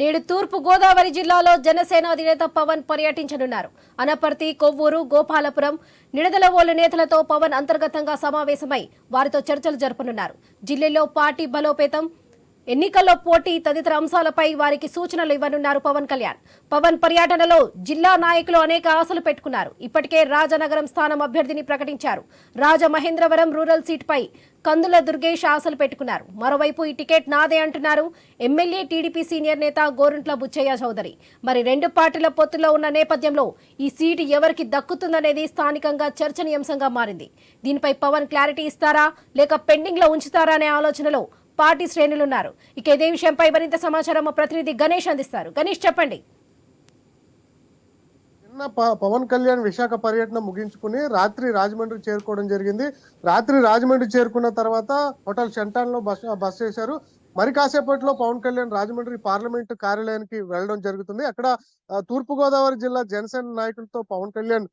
నేడు తూర్పు గోదావరి జిల్లాలో జనసేన అధినేత పవన్ పర్యటించనున్నారు. అనపర్తి కొవ్వూరు గోపాలపురం నిడదలవోలు నేతలతో పవన్ అంతర్గతంగా సమావేశమై వారితో చర్చలు జరపనున్నారు. జిల్లాలో పార్టీ బలోపేతం ఎన్నికల్లో పోటీ తదితర అంశాలపై వారికి సూచనలు ఇవ్వనున్నారు పవన్ కళ్యాణ్. పవన్ పర్యటనలో జిల్లా నాయకులు అనేక ఆశలు పెట్టుకున్నారు. ఇప్పటికే రాజనగరం స్థానం అభ్యర్థిని ప్రకటించారు. రాజమహేంద్రవరం రూరల్ సీట్పై కందుల దుర్గేష్ ఆశలు పెట్టుకున్నారు. మరోవైపు ఈ టికెట్ నాదే అంటున్నారు ఎమ్మెల్యే టీడీపీ సీనియర్ నేత గోరంట్ల బుచ్చయ్య చౌదరి. మరి రెండు పార్టీల పొత్తులో ఉన్న నేపథ్యంలో ఈ సీటు ఎవరికి దక్కుతుందనేది స్థానికంగా చర్చనీయాంశంగా మారింది. దీనిపై పవన్ క్లారిటీ ఇస్తారా లేక పెండింగ్లో ఉంచుతారా అనే ఆలోచనలో పార్టీ శ్రేణులున్నారు. ఇక ఇదే విషయంపై మరింత సమాచారం మా ప్రతినిధి గణేష్ అందిస్తారు. గణేష్ చెప్పండి. నిన్న పవన్ కళ్యాణ్ విశాఖ పర్యటన ముగించుకుని రాత్రి రాజమండ్రి చేరుకోవడం జరిగింది. రాత్రి రాజమండ్రి చేరుకున్న తర్వాత హోటల్ షెంటాన్లో బస్ బస్ చేశారు మరి కాసేపట్లో పవన్ కళ్యాణ్ రాజమండ్రి పార్లమెంట్ కార్యాలయానికి వెళ్ళడం జరుగుతుంది. అక్కడ తూర్పుగోదావరి జిల్లా జనసేన నాయకులతో పవన్ కళ్యాణ్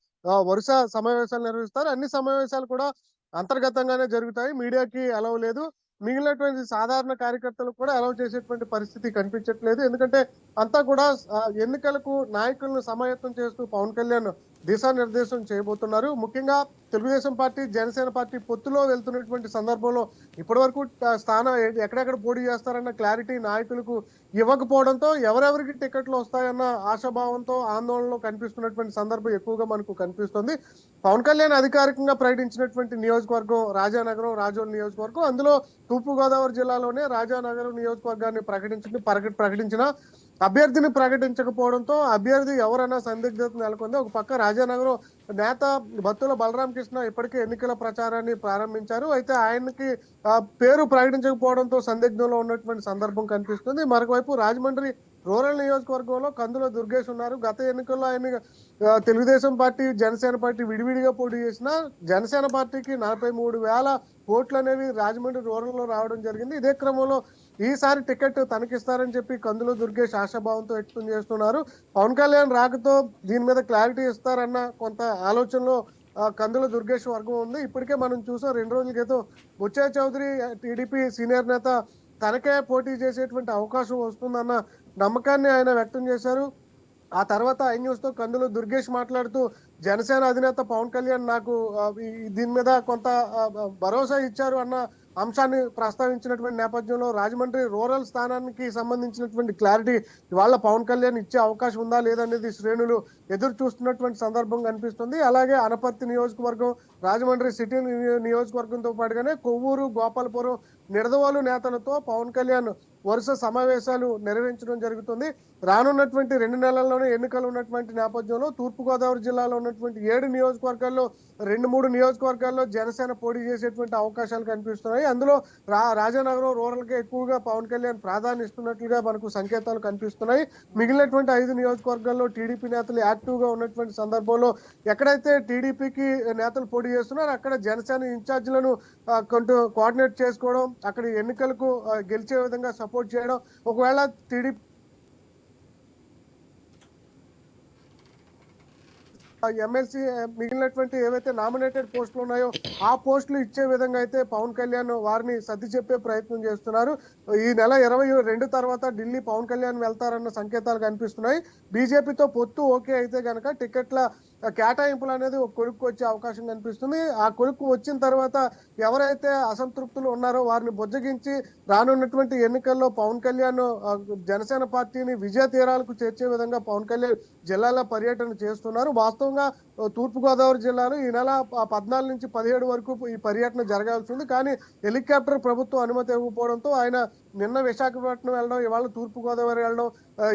వరుస సమావేశాలు నిర్వహిస్తారు. అన్ని సమావేశాలు కూడా అంతర్గతంగానే జరుగుతాయి. మీడియాకి అలవ్ లేదు. మిగిలినటువంటి సాధారణ కార్యకర్తలకు కూడా అలౌ చేసేటువంటి పరిస్థితి కనిపించట్లేదు. ఎందుకంటే అంతా కూడా ఎన్నికలకు నాయకులను సమాయత్తం చేస్తూ పవన్ కళ్యాణ్ దిశానిర్దేశం చేయబోతున్నారు. ముఖ్యంగా తెలుగుదేశం పార్టీ జనసేన పార్టీ పొత్తులో వెళ్తున్నటువంటి సందర్భంలో ఇప్పటివరకు స్థానం ఎక్కడెక్కడ పోటీ చేస్తారన్న క్లారిటీ నాయకులకు ఇవ్వకపోవడంతో ఎవరెవరికి టికెట్లు వస్తాయన్న ఆశాభావంతో ఆందోళనలో కనిపిస్తున్నటువంటి సందర్భం ఎక్కువగా మనకు కనిపిస్తుంది. పవన్ కళ్యాణ్ అధికారికంగా ప్రకటించినటువంటి నియోజకవర్గం రాజానగరం రాజోల్ నియోజకవర్గం. అందులో తూర్పు గోదావరి జిల్లాలోనే రాజానగరం నియోజకవర్గాన్ని ప్రకటించింది ప్రకటించిన అభ్యర్థిని ప్రకటించకపోవడంతో అభ్యర్థి ఎవరైనా సందిగ్ధత నెలకొంది. ఒక పక్క రాజానగరం నేత బత్తుల బలరామకృష్ణ ఇప్పటికే ఎన్నికల ప్రచారాన్ని ప్రారంభించారు. అయితే ఆయనకి పేరు ప్రకటించకపోవడంతో సందిగ్ధంలో ఉన్నటువంటి సందర్భం కనిపిస్తుంది. మరొకవైపు రాజమండ్రి రూరల్ నియోజకవర్గంలో కందుల దుర్గేష్ ఉన్నారు. గత ఎన్నికల్లో ఆయన తెలుగుదేశం పార్టీ జనసేన పార్టీ విడివిడిగా పోటీ చేసిన జనసేన పార్టీకి నలభై మూడు వేల ఓట్లు అనేవి రాజమండ్రి రూరల్లో రావడం జరిగింది. ఇదే క్రమంలో ఈసారి టికెట్ తనకిస్తారని చెప్పి కందుల దుర్గేష్ ఆశాభావంతో వ్యక్తం చేస్తున్నారు. పవన్ కళ్యాణ్ రాకతో దీని మీద క్లారిటీ ఇస్తారన్న కొంత ఆలోచనలో కందుల దుర్గేష్ వర్గం ఉంది. ఇప్పటికే మనం చూసాం రెండు రోజుల క్రితం బుచ్చయ్య చౌదరి టీడీపీ సీనియర్ నేత తనకే పోటీ చేసేటువంటి అవకాశం వస్తుందన్న నమ్మకాన్ని ఆయన వ్యక్తం చేశారు. ఆ తర్వాత ఐ న్యూస్తో కందులు దుర్గేష్ మాట్లాడుతూ జనసేన అధినేత పవన్ కళ్యాణ్ నాకు దీని మీద కొంత భరోసా ఇచ్చారు అన్న అంశాన్ని ప్రస్తావించినటువంటి నేపథ్యంలో రాజమండ్రి రూరల్ స్థానానికి సంబంధించినటువంటి క్లారిటీ ఇవాళ పవన్ కళ్యాణ్ ఇచ్చే అవకాశం ఉందా లేదనేది శ్రేణులు ఎదురు చూస్తున్నటువంటి సందర్భం కనిపిస్తుంది అలాగే అనపర్తి నియోజకవర్గం రాజమండ్రి సిటీ నియోజకవర్గంతో పాటుగానే కొవ్వూరు గోపాలపురం నిడదవాలు నేతలతో పవన్ కళ్యాణ్ వరుస సమావేశాలు నిర్వహించడం జరుగుతుంది. రానున్నటువంటి రెండు నెలల్లోనే ఎన్నికలు ఉన్నటువంటి నేపథ్యంలో తూర్పుగోదావరి జిల్లాలో ఉన్నటువంటి ఏడు నియోజకవర్గాల్లో రెండు మూడు నియోజకవర్గాల్లో జనసేన పోటీ చేసేటువంటి అవకాశాలు కనిపిస్తున్నాయి. అందులో రా రాజానగరం రూరల్గా ఎక్కువగా పవన్ కళ్యాణ్ ప్రాధాన్యం ఇస్తున్నట్లుగా మనకు సంకేతాలు కనిపిస్తున్నాయి. మిగిలినటువంటి ఐదు నియోజకవర్గాల్లో టీడీపీ నేతలు యాక్టివ్గా ఉన్నటువంటి సందర్భంలో ఎక్కడైతే టీడీపీకి నేతలు పోటీ చేస్తున్నారో అక్కడ జనసేన ఇన్ఛార్జీలను కొంటూ కోఆర్డినేట్ చేసుకోవడం అక్కడ ఎన్నికలకు గెలిచే విధంగా సపోర్ట్ చేయడం. ఒకవేళ టీడీపీ ఎమ్మెల్సీ మిగిలినటువంటి ఏవైతే నామినేటెడ్ పోస్టులు ఉన్నాయో ఆ పోస్టులు ఇచ్చే విధంగా అయితే పవన్ కళ్యాణ్ వారిని సర్ది చెప్పే ప్రయత్నం చేస్తున్నారు. ఈ నెల ఇరవై రెండు తర్వాత ఢిల్లీ పవన్ కళ్యాణ్ వెళ్తారన్న సంకేతాలు కనిపిస్తున్నాయి. బీజేపీతో పొత్తు ఓకే అయితే గనక టికెట్ల కేటాయింపులు అనేది ఒక కొడుకు వచ్చే అవకాశం కనిపిస్తుంది. ఆ కొడుకు వచ్చిన తర్వాత ఎవరైతే అసంతృప్తులు ఉన్నారో వారిని బుజ్జగించి రానున్నటువంటి ఎన్నికల్లో పవన్ కళ్యాణ్ జనసేన పార్టీని విజయ తీరాలకు చేర్చే విధంగా పవన్ కళ్యాణ్ జిల్లాలో పర్యటన చేస్తున్నారు. వాస్తవంగా తూర్పుగోదావరి జిల్లాలో ఈ నెల పద్నాలుగు నుంచి పదిహేడు వరకు ఈ పర్యటన జరగాల్సి ఉంది. కానీ హెలికాప్టర్ ప్రభుత్వం అనుమతి ఇవ్వకపోవడంతో ఆయన నిన్న విశాఖపట్నం వెళ్ళడం ఇవాళ తూర్పు గోదావరి వెళ్ళడం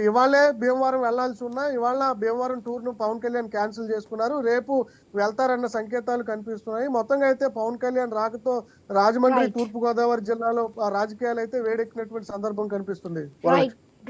ఇవాళే భీమవరం వెళ్ళాల్సి ఉన్నా ఇవాళ భీమవరం టూర్ను పవన్ కళ్యాణ్ క్యాన్సిల్ చేసుకున్నారు. రేపు వెళ్తారన్న సంకేతాలు కనిపిస్తున్నాయి. మొత్తంగా అయితే పవన్ కళ్యాణ్ రాకతో రాజమండ్రి Right. తూర్పు గోదావరి జిల్లాలో రాజకీయాలు అయితే వేడెక్కినటువంటి సందర్భం కనిపిస్తుంది.